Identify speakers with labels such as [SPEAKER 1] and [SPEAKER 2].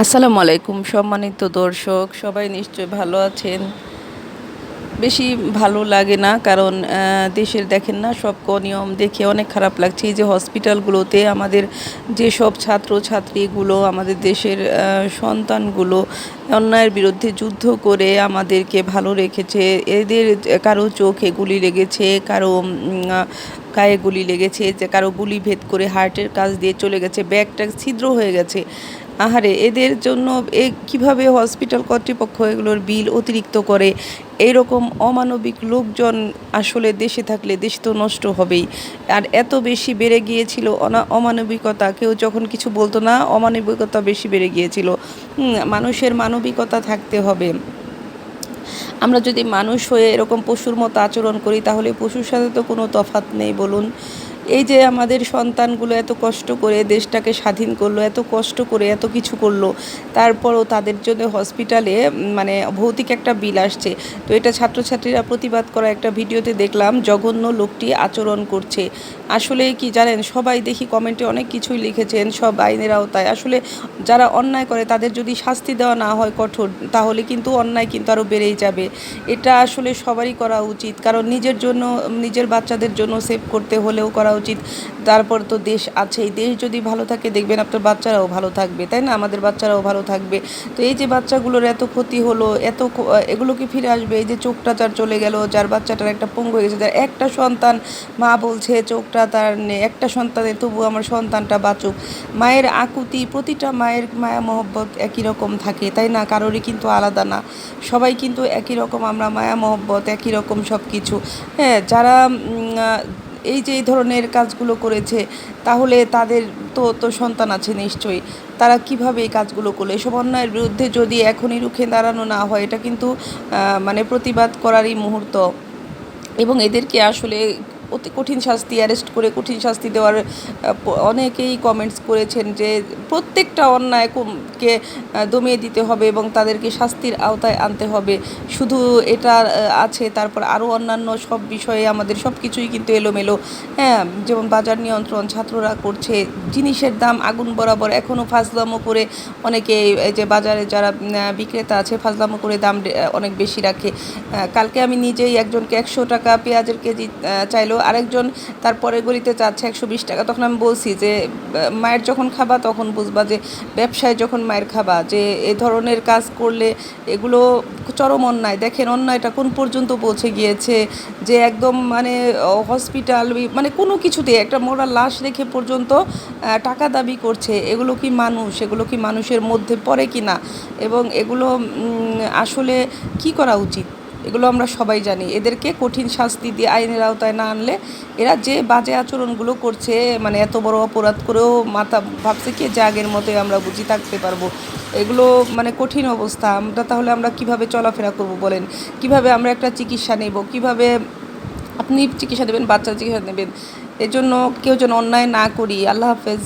[SPEAKER 1] আসসালামু আলাইকুম, সম্মানিত দর্শক, সবাই নিশ্চয় ভালো আছেন? বেশি ভালো লাগে না, কারণ দেশের দেখেন না, সব নিয়ম দেখে অনেক খারাপ লাগছে। এই যে হসপিটালগুলোতে আমাদের যেসব ছাত্র ছাত্রীগুলো আমাদের দেশের সন্তানগুলো অন্যায়ের বিরুদ্ধে যুদ্ধ করে আমাদেরকে ভালো রেখেছে, এদের কারও চোখে গুলি লেগেছে, কারও গায়ে গুলি লেগেছে, যে কারও গুলি ভেদ করে হার্টের কাজ দিয়ে চলে গেছে, ব্যাগটা ছিদ্র হয়ে গেছে। আহারে, এদের জন্য এ কীভাবে হসপিটাল কর্তৃপক্ষ এগুলোর বিল অতিরিক্ত করে? এইরকম অমানবিক লোকজন আসলে দেশে থাকলে দেশ তো নষ্ট হবেই। আর এত বেশি বেড়ে গিয়েছিল অনা, অমানবিকতা। কেউ যখন কিছু বলতো না, অমানবিকতা বেশি বেড়ে গিয়েছিল। মানুষের মানবিকতা থাকতে হবে। আমরা যদি মানুষ হয়ে এরকম পশুর মতো আচরণ করি, তাহলে পশুর সাথে তো কোনো তফাৎ নেই, বলুন। এই যে আমাদের সন্তানগুলো এত কষ্ট করে দেশটাকে স্বাধীন করল, এত কষ্ট করে এত কিছু করল, তারপরও তাদের জন্য হসপিটালে মানে ভৌতিক একটা বিল আসছে। তো এটা ছাত্রছাত্রীরা প্রতিবাদ করা একটা ভিডিওতে দেখলাম, জঘন্য লোকটি আচরণ করছে। আসলে কি জানেন, সবাই দেখি কমেন্টে অনেক কিছুই লিখেছেন, সব আইনের আওতায়। আসলে যারা অন্যায় করে তাদের যদি শাস্তি দেওয়া না হয় কঠোর, তাহলে কিন্তু অন্যায় কিন্তু আরও বেড়েই যাবে। এটা আসলে সবারই করা উচিত, কারণ নিজের জন্য, নিজের বাচ্চাদের জন্য সেভ করতে হলেও করা উচিত। তারপর তো দেশ আছেই, দেশ যদি ভালো থাকে, দেখবেন আপনার বাচ্চারাও ভালো থাকবে, তাই না? আমাদের বাচ্চারাও ভালো থাকবে। তো এই যে বাচ্চাগুলোর এত ক্ষতি হলো, এত এগুলো কি ফিরে আসবে? এই যে চোখটা যার চলে গেল, যার বাচ্চাটার একটা পঙ্গু হয়ে গেছে, যার একটা সন্তান মা বলছে, চোখটা তার একটা সন্তানের তবু আমার সন্তানটা বাঁচুক। মায়ের আকুতি, প্রতিটা মায়ের মায়া, মহব্বত একই রকম থাকে, তাই না? কারোরই কিন্তু আলাদা না। সবাই কিন্তু একই রকম, আমরা মায়া, মহব্বত একই রকম সব কিছু হ্যাঁ যারা এই যে এই ধরনের কাজগুলো করেছে, তাহলে তাদের তো তো সন্তান আছে নিশ্চয়ই। তারা কীভাবে এই কাজগুলো করল? এসব অন্যায়ের বিরুদ্ধে যদি এখনই রুখে দাঁড়ানো না হয়, এটা কিন্তু মানে প্রতিবাদ করারই মুহূর্ত। এবং এদেরকে আসলে অতি কঠিন শাস্তি অ্যারেস্ট করে কঠিন শাস্তি দেওয়ার অনেকেই কমেন্টস করেছেন যে প্রত্যেকটা অন্যায় কম- দমিয়ে দিতে হবে এবং তাদেরকে শাস্তির আওতায় আনতে হবে। শুধু এটা আছে, তারপর আরও অন্যান্য সব বিষয়ে আমাদের সব কিছুই কিন্তু এলোমেলো। হ্যাঁ যেমন বাজার নিয়ন্ত্রণ, ছাত্ররা করছে, জিনিসের দাম আগুন বরাবর এখনও ফাজলামো করে অনেকে যে বাজারে যারা বিক্রেতা আছে, ফাজলামো করে দাম অনেক বেশি রাখে। কালকে আমি নিজেই একজনকে একশো টাকা পেঁয়াজের কেজি চাইলো আরেকজন তারপরে গলিতে চাচ্ছে একশো বিশ টাকা, তখন আমি বলছি যে, মায়ের যখন খাবা তখন বুঝবা যে, ব্যবসায় যখন মায়ের খাবা, যে এ ধরনের কাজ করলে এগুলো চরম অন্যায়। দেখেন অন্যায়টা কোন পর্যন্ত পৌঁছে গিয়েছে যে একদম মানে হসপিটাল মানে কোনো কিছুতে একটা মোড়া লাশ রেখে পর্যন্ত টাকা দাবি করছে, এগুলো কি মানুষ, এগুলো কি মানুষের মধ্যে পড়ে কি না এবং এগুলো আসলে কি করা উচিত? এগুলো আমরা সবাই জানি। এদেরকে কঠিন শাস্তি দিয়ে আইনের আওতায় না আনলে এরা যে বাজে আচরণগুলো করছে মানে এত বড় অপরাধ করেও মাথা ভাবছে কি যে আগের মতোই আমরা বুঝি থাকতে পারব। এগুলো মানে কঠিন অবস্থা। আমরা তাহলে আমরা কীভাবে চলাফেরা করব বলেন? কীভাবে আমরা একটা চিকিৎসা নেব? কীভাবে আপনি চিকিৎসা নেবেন, বাচ্চার চিকিৎসা নেবেন? এজন্য কেউ যেন অন্যায় না করি। আল্লাহ হাফেজ।